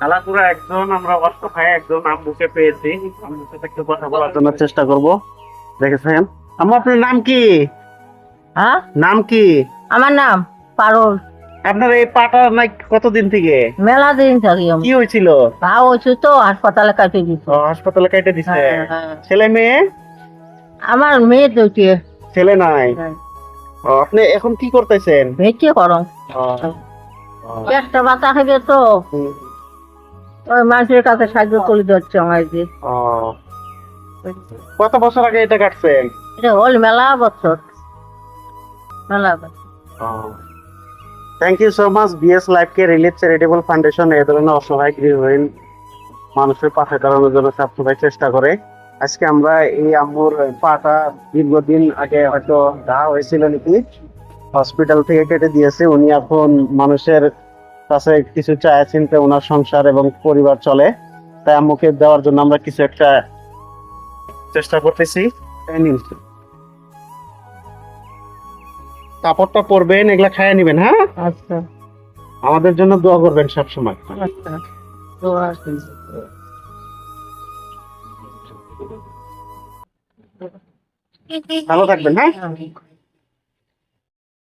কালাপুরা একজন আমরা অসহায় একজন আম্মুকে পেয়েছি। আম্মুর একটু কথা বলার জন্য চেষ্টা করব। দেখেছেন? আম্মু আপনার নাম কি? হ্যাঁ? নাম কি? আমার নাম পারুল। আপনার এই পাটা নাই কতদিন থেকে? মেলা দিন থাকি। কি হয়েছিল? হয়েছে তো হাসপাতালে কাটে দিচ্ছে ও, হাসপাতালে কেটে দিছে। হ্যাঁ, হ্যাঁ। ছেলে মেয়ে? আমার মেয়ে দুটি ছেলে নাই? আপনি এখন কি করতেছেন? করম। একটা বাতা তো। ওই মানুষের কাছে সাহায্য করে দিচ্ছে আমার যে কত বছর আগে এটা কাটছেন এটা হল মেলা বছর। মেলা বছর। Thank you so much BS life K relief charitable foundation এই ধরনের অসহায় গৃহহীন মানুষের পাশে দাঁড়ানোর জন্য সবসময় চেষ্টা করে। আজকে আমরা এই আম্মুর পাটা দীর্ঘদিন আগে হয়তো ঘা হয়েছিল নাকি? হসপিটাল থেকে কেটে দিয়েছে। উনি এখন মানুষের কাছে কিছু চায় চিনতে ওনার সংসার এবং পরিবার চলে। তাই আম্মুকে দেওয়ার জন্য আমরা কিছু একটা চেষ্টা করতেছি। কাপড়টা পরবেন এগুলা খাইয়ে নেবেন হ্যাঁ? আচ্ছা। আমাদের জন্য দোয়া করবেন সব সময় আচ্ছা। দোয়া ভালো থাকবেন হ্যাঁ? আমি